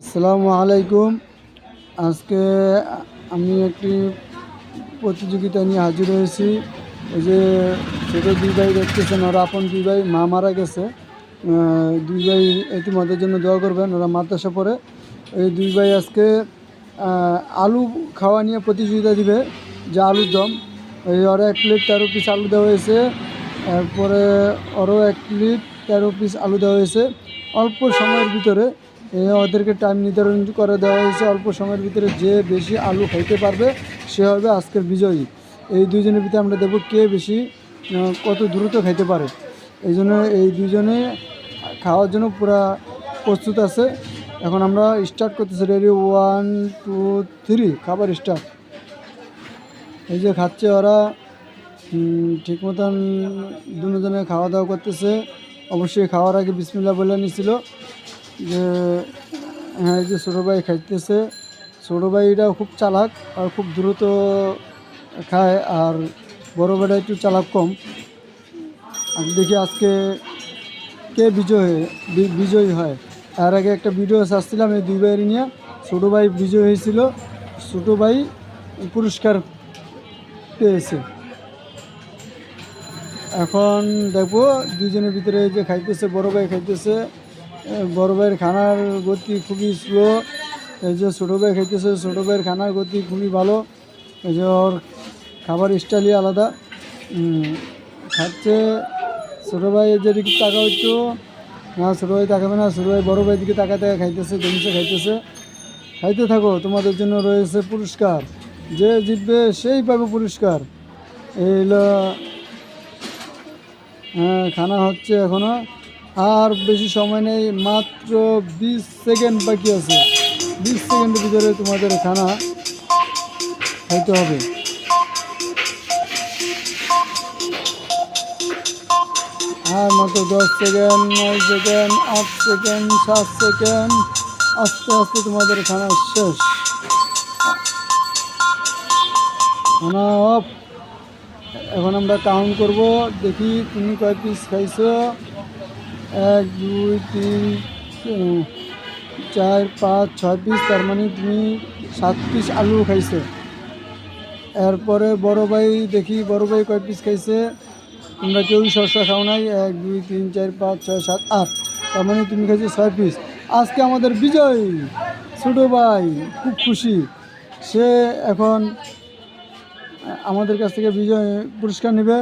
আসসালামু আলাইকুম। আজকে আমি একটি প্রতিযোগিতা নিয়ে হাজির হয়েছি। ওই যে ছোটো দুই ভাই দেখতেছেন, ওরা আপন দুই ভাই, মা মারা গেছে। দুই ভাই ইতিমধ্যের জন্য দোয়া করবেন, ওরা মাদ্রাসা পড়ে। এই দুই ভাই আজকে আলু খাওয়া নিয়ে প্রতিযোগিতা দিবে, যে আলুর দম। এই ওরা এক প্লেট তেরো পিস আলু দেওয়া হয়েছে। এরপরে আরও এক প্লেট তেরো পিস আলু দেওয়া হয়েছে। অল্প সময়ের ভিতরে ওদেরকে টাইম নির্ধারণ করে দেওয়া হয়েছে। অল্প সময়ের ভিতরে যে বেশি আলু খাইতে পারবে, সে হবে আজকের বিজয়ী। এই দুইজনের ভিতরে আমরা দেখব কে বেশি কত দ্রুত খাইতে পারে। এই জন্য এই দুজনে খাওয়ার জন্য পুরা প্রস্তুত আছে। এখন আমরা স্টার্ট করতেছি। রেডি ওয়ান টু থ্রি খাবার স্টার্ট এই যে খাচ্ছে ওরা। ঠিক মতন দুজনে খাওয়া দাওয়া করতেছে। অবশ্যই খাওয়ার আগে বিসমিল্লা বলে নিছিল। যে হ্যাঁ যে ছোটো ভাই খাইতেছে, ছোটো ভাইটাও খুব চালাক আর খুব দ্রুত খায় আর বড় ভাইটা একটু চালাক কম। আর দেখি আজকে কে বিজয় বিজয়ী হয়। তার আগে একটা ভিডিও আসছিলাম এই দুই ভাইয়ের নিয়ে। ছোটো ভাই বিজয় হয়েছিল। ছোটো ভাই পুরস্কার পেয়েছে। এখন দেখব দুজনের ভিতরে যে খাইতেছে, বড় ভাই খাইতেছে বড় ভাইয়ের খানার গতি খুবই স্লো এই যে ছোটো ভাই খাইতেছে, ছোটো ভাইয়ের খানার গতি খুবই ভালো। এই যে ওর খাবার স্টাইলই আলাদা। খাচ্ছে। ছোটো ভাই যেদিকে টাকা হইতো না, ছোটো ভাই তাকাবে না। ছোটো ভাই বড় ভাই দিকে তাকা তাকা খাইতেছে জমিছে খাইতেছে। খাইতে থাকো, তোমাদের জন্য রয়েছে পুরস্কার। যে জিতবে সেই পাবে পুরস্কার। এই হলো হ্যাঁ খানা হচ্ছে এখনও। আর বেশি সময় নেই, মাত্র বিশ সেকেন্ড বাকি আছে। বিশ সেকেন্ডের ভিতরে তোমাদের খানা খাইতে হবে। আর মাত্র দশ সেকেন্ড, নয় সেকেন্ড, আট সেকেন্ড, সাত সেকেন্ড, আস্তে আস্তে তোমাদের খানা শেষ। খানা অফ। এখন আমরা কাউন্ট করব, দেখি তুমি কয় পিস খাইছো। এক, দুই, তিন চার, পাঁচ, ছয় পিস, তার মানে তুমি সাত পিস আলু খাইছে। এরপরে বড় ভাই দেখি, বড় ভাই কয় পিস খাইছে? তোমরা কেউই শস্য খাও নাই। এক, দুই, তিন, চার, পাঁচ, ছয়, সাত, আট। তার মানে তুমি খাইছো ছয় পিস। আজকে আমাদের বিজয়, ছোটো ভাই, খুব খুশি। সে এখন আমাদের কাছ থেকে বিজয় পুরস্কার নেবে।